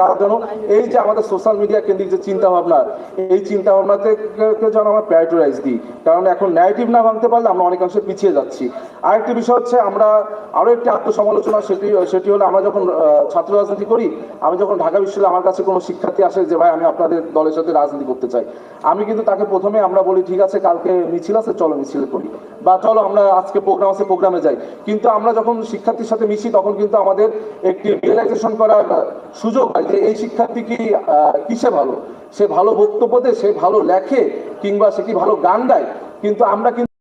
তারা যেন এই যে আমাদের সোশ্যাল মিডিয়া কেন্দ্রিক যে চিন্তা ভাবনা এই চিন্তা ভাবনাতে যেন আমরা প্রায়োরিটাইজ দিই। কারণ এখন ন্যারেটিভ না ভাঙতে পারলে আমরা অনেকাংশে পিছিয়ে যাচ্ছি। আরেকটি বিষয় হচ্ছে আমরা আরও একটি আত্মসমালোচনা, সেটি সেটি হলো আমরা যখন ছাত্র রাজনীতি করি, আমি যখন ঢাকা বিশ্ববিদ্যালয়ে আমার কাছে কোনো শিক্ষার্থী আসে যে, ভাই, আমি আপনাদের দলের সাথে রাজনীতি করতে চাই। আমি কিন্তু তাকে প্রথমে আমরা বলি, ঠিক আছে, কালকে মিছিল আছে, চলো মিছিলে করি। বা, চলো, আমরা আজকে প্রোগ্রাম আছে প্রোগ্রামে যাই। কিন্তু আমরা যখন শিক্ষার্থীর সাথে মিশি, তখন কিন্তু আমাদের একটি রিয়েলাইজেশন করার সুযোগ হয়। যে এই শিক্ষার্থী কি কিসে ভালো? সে ভালো বক্তব্য দেয়, সে ভালো লেখে, কিংবা সে কি ভালো গান গায়? কিন্তু আমরা কিন্তু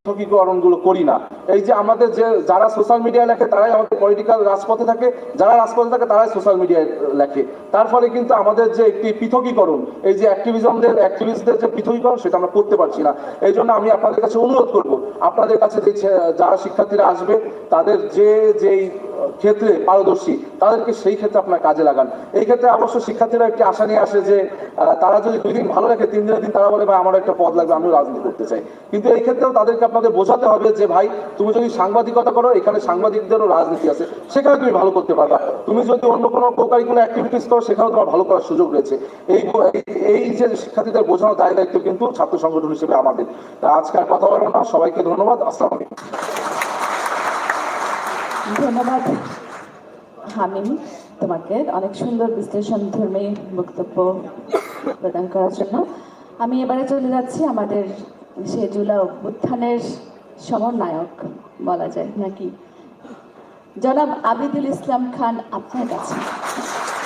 গুলো করি না। এই যে আমাদের যে, যারা সোশ্যাল মিডিয়ায় লেখে, তারাই আমাদের পলিটিক্যাল রাজপথে থাকে। যারা রাজপথে থাকে, তারাই সোশ্যাল মিডিয়ায় লেখে। তার ফলে কিন্তু আমাদের যে একটি পৃথকীকরণ, এই যে অ্যাক্টিভিজমদের অ্যাক্টিভিস্টদের যে পৃথকীকরণ, সেটা আমরা করতে পারছি না। এই জন্য আমি আপনাদের কাছে অনুরোধ করব, আপনাদের কাছে যে, যারা শিক্ষার্থীরা আসবে, তাদের যে, যেই ক্ষেত্রে পারদর্শী, তাদেরকে সেই ক্ষেত্রে আপনার কাজে লাগান। এই ক্ষেত্রে অবশ্য শিক্ষার্থীরা একটি আশা নিয়ে আসে যে তারা যদি দুই দিন ভালো রাখে, তিন দিনের দিন তারা বলে, ভাই আমার একটা পদ লাগবে, আমিও রাজনীতি করতে চাই। কিন্তু এই ক্ষেত্রেও তাদেরকে আপনাদের বোঝাতে হবে যে, ভাই, তুমি যদি সাংবাদিকতা করো, এখানে সাংবাদিকদেরও রাজনীতি আছে, সেখানে তুমি ভালো করতে পারবা। তুমি যদি অন্য কোনো কোকারিকুলার অ্যাক্টিভিটিস করো, সেখানেও তোমার ভালো করার সুযোগ রয়েছে। এই এই যে শিক্ষার্থীদের বোঝানোর দায় দায়িত্ব কিন্তু ছাত্র সংগঠন হিসেবে আমাদের। তা আজকের কথা বলব না। সবাইকে ধন্যবাদ। আসসালামু আলাইকুম। ধন্যবাদ। হামিম তোমাকে অনেক সুন্দর বিশ্লেষণ ধর্মী বক্তব্য প্রদান করার জন্য। আমি এবারে চলে যাচ্ছি আমাদের সে জুলা অভ্যুত্থানের সমন্বয়ক বলা যায় নাকি? জনাব আবিদুল ইসলাম খান, আপনার কাছে।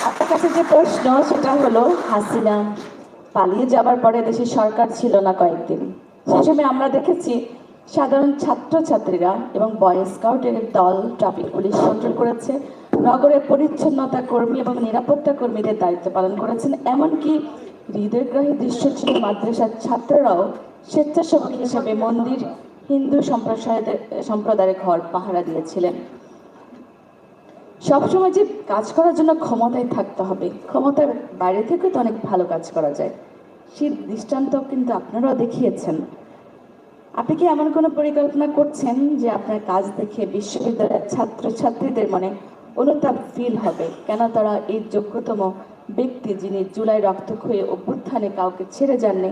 আপনার কাছে যে প্রশ্ন, সেটা হলো, হাসিনা পালিয়ে যাবার পরে দেশে সরকার ছিল না কয়েকদিন। সেই সময় আমরা দেখেছি সাধারণ ছাত্রছাত্রীরা এবং বয় স্কাউটের দল ট্রাফিক পুলিশ কন্ট্রোল করেছে। নগরের পরিচ্ছন্নতা কর্মী এবং নিরাপত্তা কর্মীদের দায়িত্ব পালন করেছেন। এমনকি হৃদয়গ্রাহী দৃশ্য ছিল মাদ্রাসার ছাত্ররাও স্বেচ্ছাসেবক হিসেবে মন্দির, হিন্দু সম্প্রদায়ের সম্প্রদায়ের ঘর পাহারা দিয়েছিলেন। সবসময় যে কাজ করার জন্য ক্ষমতায় থাকতে হবে, ক্ষমতার বাইরে থেকে তো অনেক ভালো কাজ করা যায়। সেই দৃষ্টান্ত কিন্তু আপনারাও দেখিয়েছেন। আপনি কি এমন কোনো পরিকল্পনা করছেন যে আপনার কাজ দেখে বিশ্ববিদ্যালয়ের ছাত্রছাত্রীদের মনে অনুতাপ ফিল হবে? কেন তারা এই যোগ্যতম ব্যক্তি যিনি জুলাই রক্তক্ষয়ী অভ্যুত্থানে কাউকে ছেড়ে যাননি,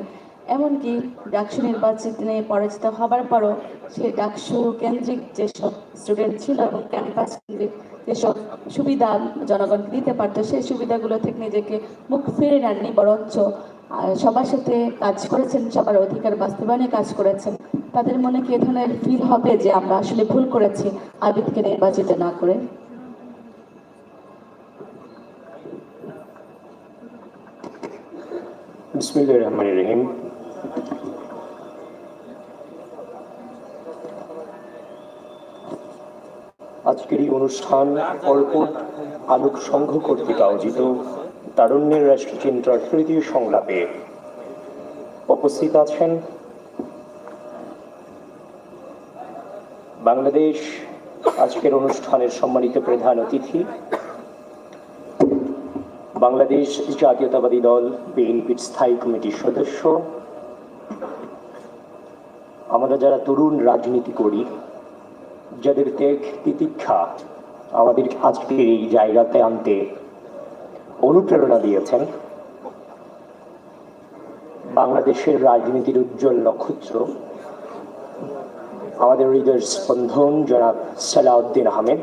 এমনকি ডাকসু নির্বাচনে পরাজিত হবার পরও সেই ডাকসু কেন্দ্রিক যেসব স্টুডেন্ট ছিল এবং ক্যাম্পাস কেন্দ্রিক যেসব সুবিধা জনগণকে দিতে পারতো, সেই সুবিধাগুলো থেকে নিজেকে মুখ ফিরে নেননি, বরঞ্চ সবার সাথে কাজ করেছেন, সবার অধিকার বাস্তবায়নে কাজ করেছেন। তাদের মনে কি ধরনের ফিল হবে যে আমরা আসলে ভুল করেছি, আবিদকে নির্বাচিত না করে? আজকের এই অনুষ্ঠান অর্পণ আলোক সংঘ কর্তৃক আয়োজিত তারুণ্যের রাষ্ট্রচিন্তার তৃতীয় সংলাপে উপস্থিত আছেন বাংলাদেশ আজকের অনুষ্ঠানের সম্মানিত প্রধান অতিথি, বাংলাদেশ জাতীয়তাবাদী দল বিএনপির স্থায়ী কমিটির সদস্য, আমরা যারা তরুণ রাজনীতি করি, যাদের ত্যাগ তিতিক্ষা আমাদের আজকের এই জায়গাতে আনতে অনুপ্রেরণা দিয়েছেন। বাংলাদেশের রাজনীতির উজ্জ্বল নক্ষত্র। আমাদের হৃদয়ের স্পন্দন, জনাব সালাউদ্দিন আহমেদ।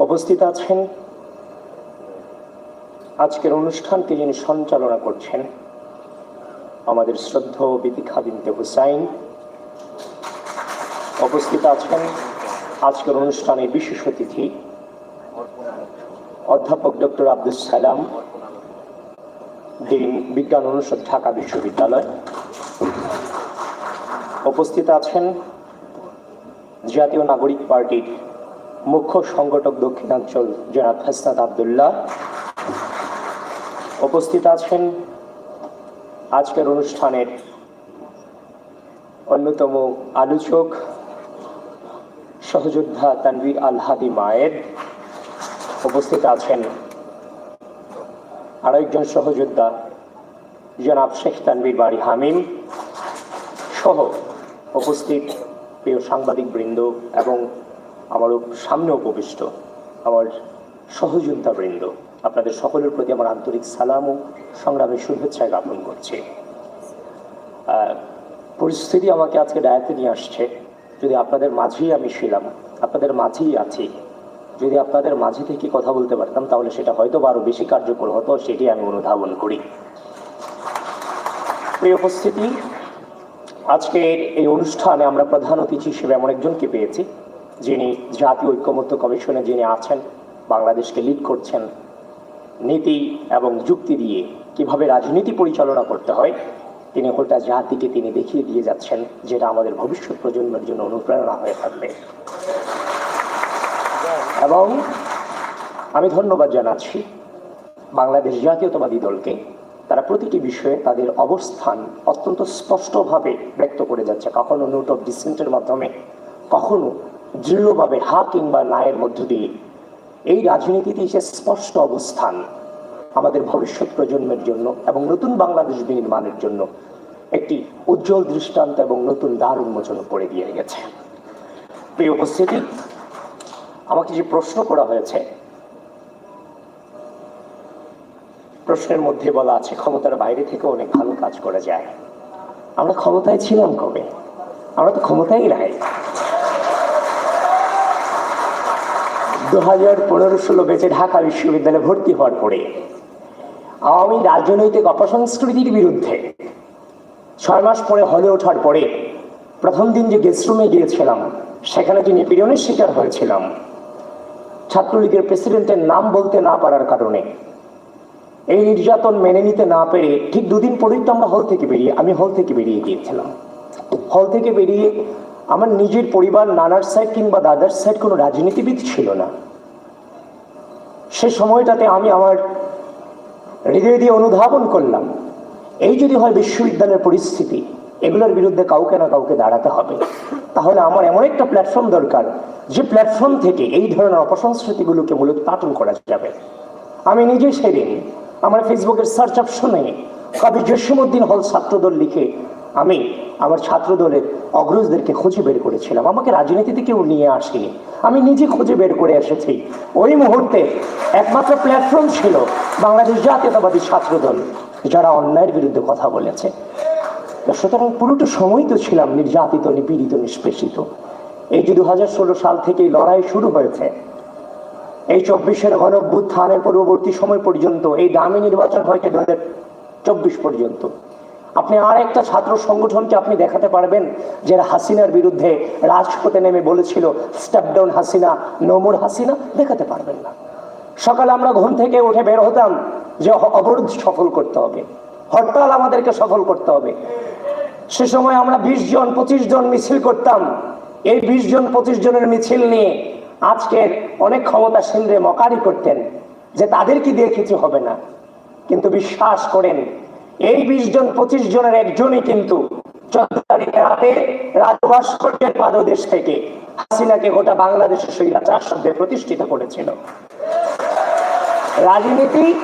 উপস্থিত আছেন আজকের অনুষ্ঠানকে যিনি সঞ্চালনা করছেন, আমাদের শ্রদ্ধা বিতিখা বিনতে হুসাইন। উপস্থিত আছেন আজকের অনুষ্ঠানের বিশেষ অতিথি, অধ্যাপক ডক্টর আব্দুল সালাম ডিন বিজ্ঞান অনুষদ ঢাকা বিশ্ববিদ্যালয়। উপস্থিত আছেন জাতীয় নাগরিক পার্টির মুখ্য সংগঠক দক্ষিণাঞ্চল জনাব হাসনাত আবদুল্লাহ। উপস্থিত আছেন আজকের অনুষ্ঠানের অন্যতম আলোচক সহযোদ্ধা তানভীর আল হাদি মায়ের উপস্থিত আছেন আরেকজন সহযোদ্ধা, জনাব শেখ তানভীর বাড়ি হামিম সহ উপস্থিত প্রিয় সাংবাদিক বৃন্দ এবং আমার সামনে উপবিষ্ট আমার সহযোদ্ধা বৃন্দ আপনাদের সকলের প্রতি আমার আন্তরিক সালাম ও সংগ্রামের শুভেচ্ছা জ্ঞাপন করছি। পরিস্থিতি আমাকে আজকে ডায়াতে নিয়ে আসছে। যদি আপনাদের মাঝেই আমি ছিলাম, আপনাদের মাঝেই আছি, যদি আপনাদের মাঝে থেকে কথা বলতে পারতাম, তাহলে সেটা হয়তো আরও বেশি কার্যকর হতো, সেটি আমি অনুধাবন করি। প্রিয় উপস্থিতি, আজকের এই অনুষ্ঠানে আমরা প্রধান অতিথি হিসেবে এমন একজনকে পেয়েছি, যিনি জাতীয় ঐক্যমত্য কমিশনে যিনি আছেন, বাংলাদেশকে লিড করছেন, নীতি এবং যুক্তি দিয়ে কীভাবে রাজনীতি পরিচালনা করতে হয় তিনি গোটা জাতিকে তিনি দেখিয়ে দিয়ে যাচ্ছেন, যেটা আমাদের ভবিষ্যৎ প্রজন্মের জন্য অনুপ্রেরণা হয়ে থাকবে। এবং আমি ধন্যবাদ জানাচ্ছি বাংলাদেশ জাতীয়তাবাদী দলকে। তারা প্রতিটি বিষয়ে তাদের অবস্থান অত্যন্ত স্পষ্টভাবে ব্যক্ত করে যাচ্ছে। কখনো নোট অফ ডিসেন্টের মাধ্যমে, কখনো দৃঢ়ভাবে হা কিংবা নায়ের মধ্য দিয়ে। এই রাজনীতিতে যে স্পষ্ট অবস্থান। আমাদের ভবিষ্যৎ প্রজন্মের জন্য এবং নতুন বাংলাদেশ বিনির্মাণের জন্য একটি উজ্জ্বল দৃষ্টান্ত এবং নতুন দ্বার উন্মোচন করে দিয়ে গেছে। প্রিয় উপস্থিতি, আমাকে যে প্রশ্ন করা হয়েছে, প্রশ্নের মধ্যে বলা আছে, ক্ষমতার বাইরে থেকে অনেক ভালো কাজ করা যায়। আমরা ক্ষমতায় ছিলাম কবে? আমরা তো ক্ষমতাই নাই। দু হাজার পনেরো ষোলো বেচে ঢাকা বিশ্ববিদ্যালয়ে ভর্তি হওয়ার পরে আওয়ামী রাজনৈতিক অপসংস্কৃতির বিরুদ্ধে ছয় মাস পরে হলে ওঠার পরে প্রথম দিন যে গেস্ট রুমে গিয়েছিলাম, সেখানে যে নিপীড়নের শিকার হয়েছিলাম, ছাত্রলীগের প্রেসিডেন্টের নাম বলতে না পারার কারণে, এই নির্যাতন মেনে নিতে না পেরে ঠিক দুদিন পরেই তো আমরা হল থেকে বেরিয়ে, আমি হল থেকে বেরিয়ে গিয়েছিলাম। হল থেকে বেরিয়ে আমার নিজের পরিবার, নানার সাইড কিংবা দাদার সাইড কোনো রাজনীতিবিদ ছিল না। সে সময়টাতে আমি আমার হৃদয় দিয়ে অনুধাবন করলাম, এই যদি হয় বিশ্ববিদ্যালয়ের পরিস্থিতি, এগুলোর বিরুদ্ধে কাউকে না কাউকে দাঁড়াতে হবে। তাহলে আমার এমন একটা প্ল্যাটফর্ম দরকার, যে প্ল্যাটফর্ম থেকে এই ধরনের অপসংস্কৃতিগুলোকে মূলত পাঠন করা যাবে। আমি নিজে সেদিন আমার ফেসবুকের সার্চ অপশনে কবি জসীমউদ্দিন হল ছাত্রদল লিখে আমি আমার ছাত্রদলের অগ্রজদেরকে খুঁজে বের করেছিলাম। আমাকে রাজনীতিতে কেউ নিয়ে আসেনি। আমি নিজে খুঁজে বের করে এসেছি। ওই মুহূর্তে একমাত্র প্ল্যাটফর্ম ছিল বাংলাদেশ জাতীয়তাবাদী ছাত্রদল, যারা অন্যায়ের বিরুদ্ধে কথা বলেছে। সুতরাং পুরোটা সময় তো ছিলাম নির্যাতিত, নিপীড়িত, নিষ্পেষিত। এই যে দু হাজার ষোলো সাল থেকে লড়াই শুরু হয়েছে, এই চব্বিশের গণভ্যুত্থানের পূর্ববর্তী সময় পর্যন্ত, এই দামি নির্বাচন হয়েছে দু হাজার চব্বিশ পর্যন্ত। আপনি আর একটা ছাত্র সংগঠনকে আপনি দেখাতে পারবেন যারা হাসিনার বিরুদ্ধে রাজপথে নেমে বলেছিল স্টেপ ডাউন হাসিনা নোমর হাসিনা, দেখাতে পারবেন না। সকালে আমরা ঘুম থেকে উঠে বের হতাম যে অবরোধ সফল করতে হবে। হরতাল আমাদেরকে সফল করতে হবে। সে সময় আমরা বিশ জন, পঁচিশ জন মিছিল করতাম। এই বিশ জন, পঁচিশ জনের মিছিল নিয়ে আজকের অনেক ক্ষমতাসীনরে মকারি করতেন, যে তাদেরকে দিয়ে কিছু হবে না। কিন্তু বিশ্বাস করেন এই বিশ জন, পঁচিশ জনের একজনই কিন্তু রাজনীতি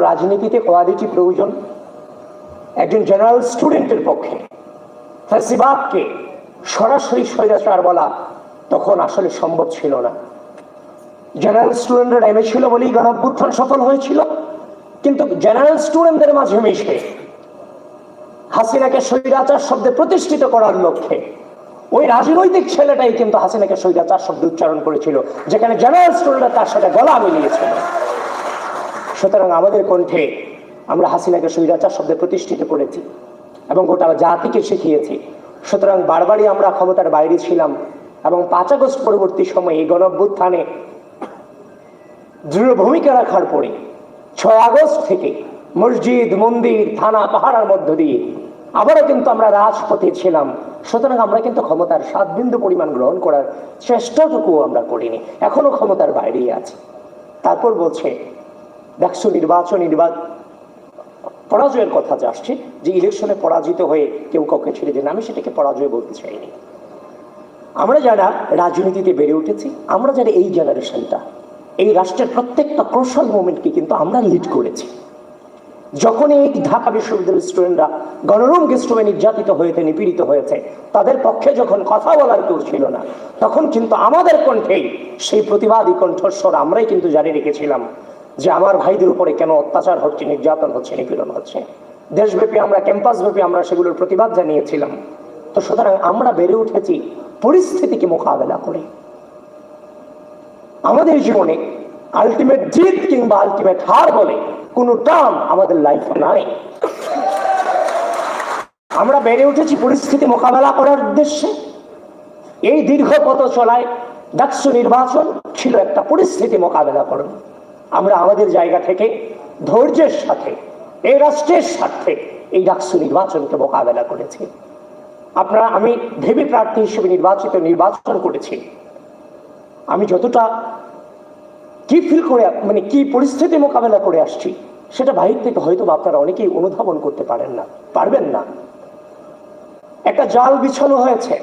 রাজনীতিতে প্রয়োজন। একজন জেনারেল স্টুডেন্টের পক্ষে ফ্যাসিবাদকে সরাসরি স্বৈরাচার বলা তখন আসলে সম্ভব ছিল না। জেনারেল স্টুডেন্টরা নেমে ছিল বলেই গণঅভ্যুত্থান সফল হয়েছিল। কিন্তু জেনারেল স্টুডেন্টদের মাঝে মিশে হাসিনাকে স্বৈরাচার শব্দে প্রতিষ্ঠিত করার লক্ষ্যে ওই রাজনৈতিক ছেলেটাই কিন্তু হাসিনাকে স্বৈরাচার শব্দ উচ্চারণ করেছিল, যেখানে জেনারেল স্টুডেন্টরা তার সাথে গলা মিলিয়েছিল। সুতরাং আমাদের কণ্ঠে আমরা হাসিনাকে স্বৈরাচার শব্দে প্রতিষ্ঠিত করেছি এবং গোটা জাতিকে শিখিয়েছি। সুতরাং বারবারই আমরা ক্ষমতার বাইরে ছিলাম এবং পাঁচ আগস্ট পরবর্তী সময়ে এই গণঅভ্যুত্থানে দৃঢ় ভূমিকা রাখার পরে ছয় আগস্ট থেকে মসজিদ, মন্দির, থানা, পাহাড়ার মধ্য দিয়ে আবারও কিন্তু আমরা রাজপথে ছিলাম। সুতরাং আমরা কিন্তু ক্ষমতার সাত বিন্দু পরিমাণ গ্রহণ করার চেষ্টাটুকুও আমরা করিনি। এখনও ক্ষমতার বাইরেই আছে। তারপর বলছে, দেখছ নির্বাচন নির্বাচন, পরাজয়ের কথা আসছে, যে ইলেকশনে পরাজিত হয়ে কেউ কাউকে ছেড়ে দেন আমি সেটাকে পরাজয় বলতে চাইনি। আমরা যারা রাজনীতিতে বেড়ে উঠেছি, আমরা যারা এই জেনারেশনটা এই রাষ্ট্রের প্রত্যেকটা ক্রোশাল মুভমেন্টকে কিন্তু আমরা লিড করেছি। যখন এই ঢাকা বিশ্ববিদ্যালয়ের স্টুডেন্টরা গণরুম গেস্টরুমে নির্যাতিত হয়েছে, নিপীড়িত হয়েছে, তাদের পক্ষে যখন কথা বলার কেউ ছিল না, তখন কিন্তু আমাদের কণ্ঠেই সেই প্রতিবাদী কণ্ঠস্বর আমরাই কিন্তু জারি রেখেছিলাম যে আমার ভাইদের উপরে কেন অত্যাচার হচ্ছে, নির্যাতন হচ্ছে, নিপীড়ন হচ্ছে। দেশব্যাপী আমরা, ক্যাম্পাসব্যাপী আমরা সেগুলোর প্রতিবাদ জানিয়েছিলাম। তো সুতরাং আমরা বেড়ে উঠেছি পরিস্থিতিকে মোকাবেলা করে। আমাদের জীবনে আলটিমেট জিত কিংবা আলটিমেট হার বলে কোনো টার্ম আমাদের লাইফে নাই। আমরা বেড়ে উঠেছি পরিস্থিতি মোকাবেলা করার উদ্দেশ্যে। এই দীর্ঘ পথ চলায় ডাকসু নির্বাচন ছিল একটা পরিস্থিতি মোকাবেলা করুন আমরা আমাদের জায়গা থেকে, ধৈর্যের সাথে, এই রাষ্ট্রের স্বার্থে এই ডাকসু নির্বাচনকে মোকাবেলা করেছি। আপনারা, আমি ভেবে প্রার্থী হিসেবে নির্বাচিত নির্বাচন করেছি। আমি যতটা কি ফিল করে মানে কি পরিস্থিতি মোকাবেলা করে আসছি, সেটা বাহির থেকে হয়তো বা আপনারা অনেকেই অনুধাবন করতে পারেন না, পারবেন না। একটা জাল বিছানো হয়েছে,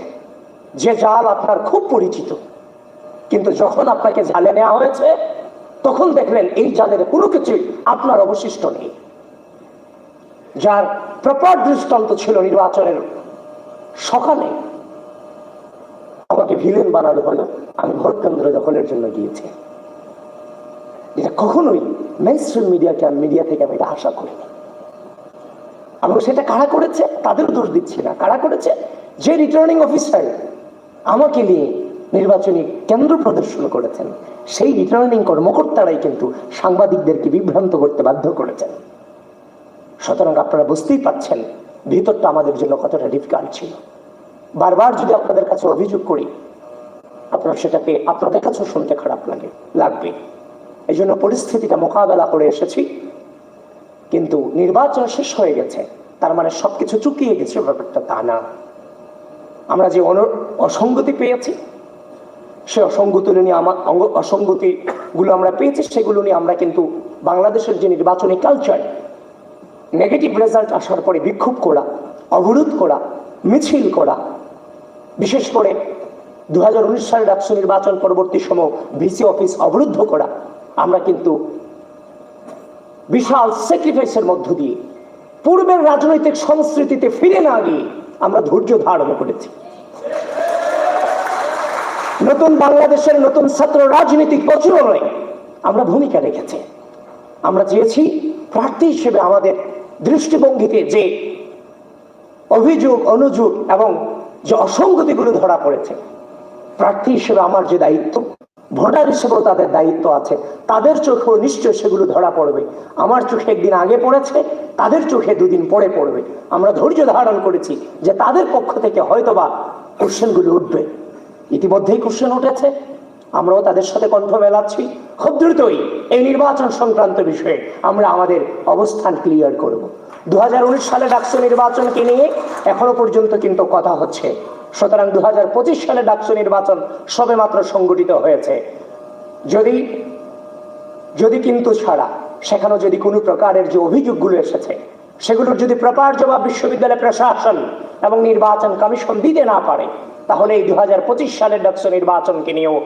যে জাল আপনার খুব পরিচিত। কিন্তু যখন আপনাকে জালে নেওয়া হয়েছে, তখন দেখলেন এই জালের কোনো কিছু আপনার অবশিষ্ট নেই। যার প্রপার দৃষ্টান্ত ছিল নির্বাচনের সকালে। আমাকে ভিলেন বানানো হলো। আমি ভোট কেন্দ্র দখলের জন্য গিয়েছি। এটা কখনোই মেইনস্ট্রিম মিডিয়াকে মিডিয়া থেকে আমি এটা আশা করিনি। এবং সেটা কারা করেছে তাদেরও দোষ দিচ্ছি না। কারা করেছে? যে রিটার্নিং অফিসার আমাকে নিয়ে নির্বাচনী কেন্দ্র প্রদর্শন করেছেন, সেই রিটার্নিং কর্মকর্তারাই কিন্তু সাংবাদিকদেরকে বিভ্রান্ত করতে বাধ্য করেছেন। সুতরাং আপনারা বুঝতেই পাচ্ছেন ভিতরটা আমাদের জন্য কতটা ডিফিকাল্ট ছিল। বারবার যদি আপনাদের কাছে অভিযোগ করি, আপনার সেটাকে আপনাদের কাছেও শুনতে খারাপ লাগে, লাগবে। এই জন্য পরিস্থিতিটা মোকাবেলা করে এসেছি। কিন্তু নির্বাচন শেষ হয়ে গেছে, তার মানে সবকিছু চুকিয়ে গেছে, ব্যাপারটা তা না। আমরা যে অসঙ্গতি পেয়েছি, সে অসঙ্গতি নিয়ে আমার অঙ্গ- অসঙ্গতিগুলো আমরা পেয়েছি, সেগুলো নিয়ে আমরা কিন্তু বাংলাদেশের যে নির্বাচনী কালচার নেগেটিভ রেজাল্ট আসার পরে বিক্ষোভ করা, অবরোধ করা, মিছিল করা বিশেষ করে দু হাজার উনিশ সালের ডাকসু নির্বাচন পরবর্তী সময় ভিসি অফিস অবরুদ্ধ করা, আমরা কিন্তু বিশাল স্যাক্রিফাইসের মধ্য দিয়ে পূর্বের রাজনৈতিক সংস্কৃতিতে ফিরে না গিয়ে আমরা ধৈর্য ধারণ করেছি। নতুন বাংলাদেশের নতুন ছাত্র রাজনৈতিক প্রচলনে আমরা ভূমিকা রেখেছি। আমরা চেয়েছি প্রার্থী হিসেবে আমাদের দৃষ্টিভঙ্গিতে যে অভিযোগ, অনুযোগ এবং যে অসঙ্গতিগুলো ধরা পড়েছে। প্রার্থী হিসেবে আমার যে দায়িত্ব, ভোটার হিসেবেও তাদের দায়িত্ব আছে। তাদের চোখেও নিশ্চয় সেগুলো ধরা পড়বে। আমার চোখে একদিন আগে পড়েছে, তাদের চোখে দুদিন পরে পড়বে। আমরা ধৈর্য ধারণ করেছি যে তাদের পক্ষ থেকে হয়তোবা কোশ্চেনগুলো উঠবে। ইতিমধ্যেই কোশ্চেন উঠেছে। আমরাও তাদের সাথে কণ্ঠ মেলাচ্ছি। খুব দ্রুতই এই নির্বাচন সংক্রান্ত বিষয়ে আমরা আমাদের অবস্থান ক্লিয়ার করব। দু হাজার উনিশ সালে ডাকসু নির্বাচনকে নিয়ে এখনও পর্যন্ত কিন্তু কথা হচ্ছে। সুতরাং দু হাজার পঁচিশ সালে ডাকসু নির্বাচন সবে মাত্র সংগঠিত হয়েছে। যদি যদি কিন্তু ছাড়া সেখানে যদি কোনো প্রকারের যে অভিযোগগুলো এসেছে, সেগুলোর যদি প্রপার জবাব বিশ্ববিদ্যালয় প্রশাসন এবং নির্বাচন কমিশন দিতে না পারে, তাহলে এই দু হাজার পঁচিশ সালের ডাকসু নির্বাচনকে নিয়েও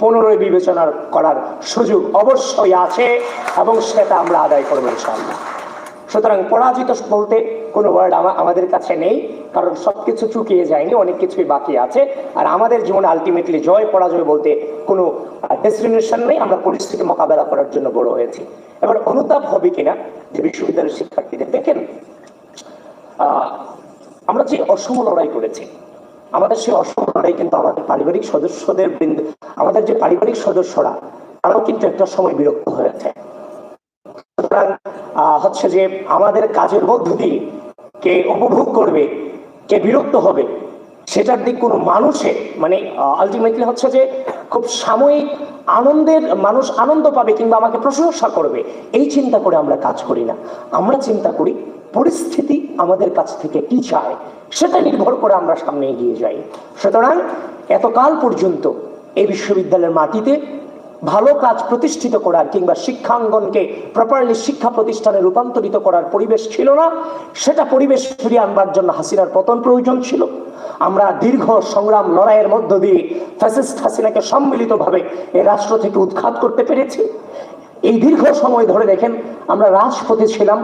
পুনরায় বিবেচনা করার সুযোগ অবশ্যই আছে এবং সেটা আমরা আদায় করব ইনশাআল্লাহ। সুতরাং পরাজিত বলতে কোনো ওয়ার্ড আমাদের কাছে নেই, কারণ সবকিছু চুকিয়ে যায়নি, অনেক কিছুই বাকি আছে। আর আমাদের জীবনে আলটিমেটলি জয়, পরাজয় বলতে কোনো ডেস্টিনেশন নেই, আমরা পরিস্থিতি মোকাবেলা করার জন্য বড় হয়েছি। এবার অনুতাপ হবে কিনা যে বিশ্ববিদ্যালয়ের শিক্ষার্থীদের, দেখেন আমরা যে অসম লড়াই করেছি, আমাদের সেই অসম লড়াই কিন্তু আমাদের পারিবারিক সদস্যদের বৃন্দ, আমাদের যে পারিবারিক সদস্যরা, তারাও কিন্তু একটা সময় বিরক্ত হয়েছে হচ্ছে যে আমাদের কাজের মধ্য দিয়ে কে উপভোগ করবে, কে বিরক্ত হবে, সেটার দিক কোনো মানুষে মানে আলটিমেটলি হচ্ছে যে খুব সাময়িক আনন্দের মানুষ আনন্দ পাবে কিংবা আমাকে প্রশংসা করবে। এই চিন্তা করে আমরা কাজ করি না। আমরা চিন্তা করি পরিস্থিতি আমাদের কাছ থেকে কি চায়, সেটা নির্ভর করে আমরা সামনে এগিয়ে যাই। সুতরাং এতকাল পর্যন্ত এই বিশ্ববিদ্যালয়ের মাটিতে ভালো কাজ প্রতিষ্ঠিত করার কিংবা শিক্ষাঙ্গনকে প্রপারলি শিক্ষা প্রতিষ্ঠানে রূপান্তরিত করার পরিবেশ ছিল না, সেটা পরিবেশ ফিরিয়ে আনবার জন্য হাসিনার পতন প্রয়োজন ছিল। আমরা দীর্ঘ সংগ্রাম লড়াইয়ের মধ্য দিয়ে ফ্যাসিস্ট হাসিনাকে সম্মিলিতভাবে এ রাষ্ট্র থেকে উৎখাত করতে পেরেছি। এই দীর্ঘ সময় ধরে দেখেন আমরা রাজপথে ছিলাম।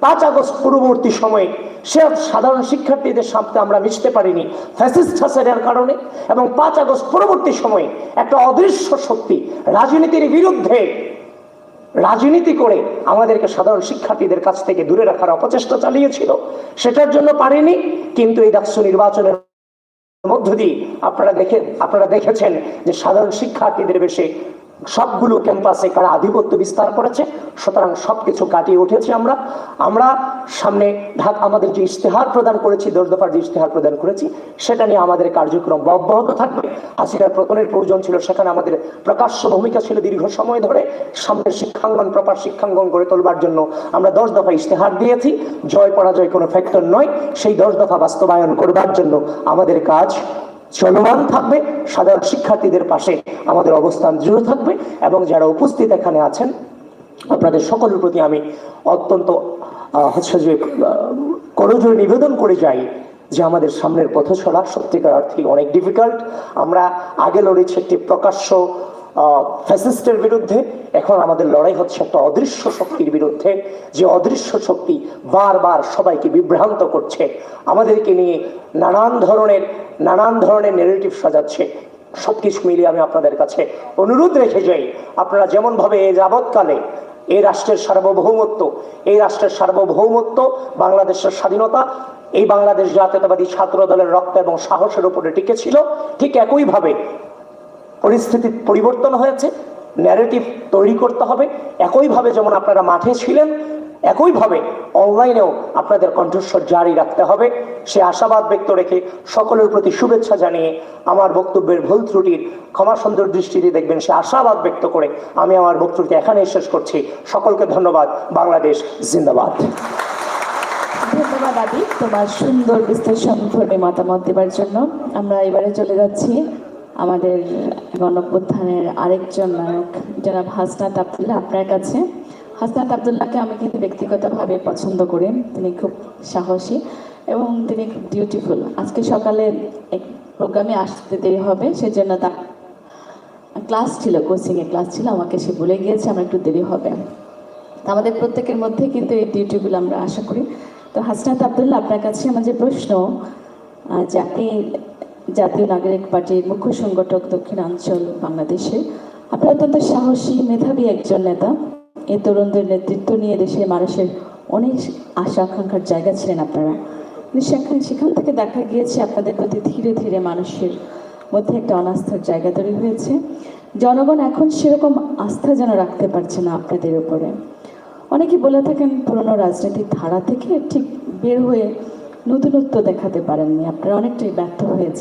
পাঁচ আগস্ট পূর্ববর্তী সময়ে সে সাধারণ শিক্ষার্থীদের সাথে আমরা মিশতে পারিনি ফ্যাসিস্ট কারণে এবং পাঁচ আগস্ট পরবর্তী সময়ে একটা অদৃশ্য শক্তি রাজনীতির বিরুদ্ধে রাজনীতি করে আমাদেরকে সাধারণ শিক্ষার্থীদের কাছ থেকে দূরে রাখার অপচেষ্টা চালিয়েছিল। সেটার জন্য পারেনি, কিন্তু এই ডাকসু নির্বাচনের মধ্য দিয়ে আপনারা দেখে আপনারা দেখেছেন যে সাধারণ শিক্ষার্থীদের বেশে সবগুলো ক্যাম্পাসে কারা আধিপত্য বিস্তার করেছে, সুতরাং সবকিছু কাটিয়ে উঠেছি আমরা। আমরা সামনে ঢাক আমাদের যে ইশতেহার প্রদান করেছি, দশ দফার যে ইশতেহার প্রদান করেছি, সেটা নিয়ে আমাদের কার্যক্রম অব্যাহত থাকবে। হাসিনার প্রকনের প্রয়োজন ছিল, সেখানে আমাদের প্রকাশ্য ভূমিকা ছিল দীর্ঘ সময় ধরে। সামনের শিক্ষাঙ্গন, প্রপার শিক্ষাঙ্গন গড়ে তোলবার জন্য আমরা দশ দফা ইশতেহার দিয়েছি। জয় পরাজয় কোনো ফ্যাক্টর নয়, সেই দশ দফা বাস্তবায়ন করবার জন্য আমাদের কাজ চলমান থাকবে, সাধারণ শিক্ষার্থীদের পাশে আমাদের অবস্থান দৃঢ় থাকবে এবং যারা উপস্থিত এখানে আছেন, আপনাদের সকলের প্রতি আমি অত্যন্ত হচ্ছে যে করজোরে নিবেদন করে যাই যে আমাদের সামনের পথ চলা সত্যিকার অর্থে অনেক ডিফিকাল্ট আমরা আগে লড়েছি একটি প্রকাশ্য ফ্যাসিস্টের বিরুদ্ধে। এখন আমাদের লড়াই হচ্ছে একটা অদৃশ্য শক্তির বিরুদ্ধে, যে অদৃশ্য শক্তি বারবার সবাইকে বিভ্রান্ত করছে, আমাদেরকে নিয়ে নানান ধরনের নানান ধরনের নেগেটিভ সাজাচ্ছে। সবকিছু মিলিয়ে আমি আপনাদের কাছে অনুরোধ রেখে যাই, আপনারা যেমন ভাবে এ যাবৎকালে এই রাষ্ট্রের সার্বভৌমত্ব, এই রাষ্ট্রের সার্বভৌমত্ব, বাংলাদেশের স্বাধীনতা, এই বাংলাদেশ জাতীয়তাবাদী ছাত্র দলের রক্ত এবং সাহসের উপরে টিকে ছিল, ঠিক একইভাবে পরিস্থিতি পরিবর্তন হয়েছে ন্যারেটিভ তৈরি করতে হবে। একইভাবে যেমন আপনারা মাঠে ছিলেন, একইভাবে অনলাইনেও আপনাদের কণ্ঠস্বর জারি রাখতে হবে। সে আশাবাদ ব্যক্ত রেখে সকলের প্রতি শুভেচ্ছা জানিয়ে আমার বক্তব্যের ভুল ত্রুটির ক্ষমা সুন্দর দৃষ্টিতে দেখবেন সে আশাবাদ ব্যক্ত করে আমি আমার বক্তব্যটি এখানেই শেষ করছি। সকলকে ধন্যবাদ। বাংলাদেশ জিন্দাবাদ। ধন্যবাদ তোমার সুন্দর বিশ্লেষণ ধর্মী মতামত দেবার জন্য। আমরা এবারে চলে যাচ্ছি আমাদের গণঅভ্যুত্থানের আরেকজন নায়ক যারা হাসনাত আবদুল্লাহ আপনার কাছে। হাসনাত আবদুল্লাহকে আমি কিন্তু ব্যক্তিগতভাবে পছন্দ করি। তিনি খুব সাহসী এবং তিনি খুব ডিউটিফুল আজকে সকালে এক প্রোগ্রামে আসতে দেরি হবে, সেজন্য তার ক্লাস ছিল কোচিংয়ে ক্লাস ছিল, আমাকে সে বলে গিয়েছে, আমার একটু দেরি হবে। আমাদের প্রত্যেকের মধ্যে কিন্তু এই ডিউটিগুলো আমরা আশা করি। তো হাসনাত আবদুল্লাহ, আপনার কাছে আমার যে প্রশ্ন যে আপনি জাতীয় নাগরিক পার্টির মুখ্য সংগঠক দক্ষিণাঞ্চল বাংলাদেশে। আপনি অত্যন্ত সাহসী মেধাবী একজন নেতা। এই তরুণদের নেতৃত্ব নিয়ে দেশের মানুষের অনেক আশা আকাঙ্ক্ষার জায়গা ছিলেন আপনারা। সেখানে, সেখান থেকে দেখা গিয়েছে আপনাদের প্রতি ধীরে ধীরে মানুষের মধ্যে একটা অনাস্থার জায়গা তৈরি হয়েছে। জনগণ এখন সেরকম আস্থা যেন রাখতে পারছে না আপনাদের উপরে। অনেকে বলে থাকেন পুরনো রাজনৈতিক ধারা থেকে ঠিক বের হয়ে নতুনত্ব দেখাতে পারেননি। আপনারা অনেকটাই ব্যর্থ হয়েছে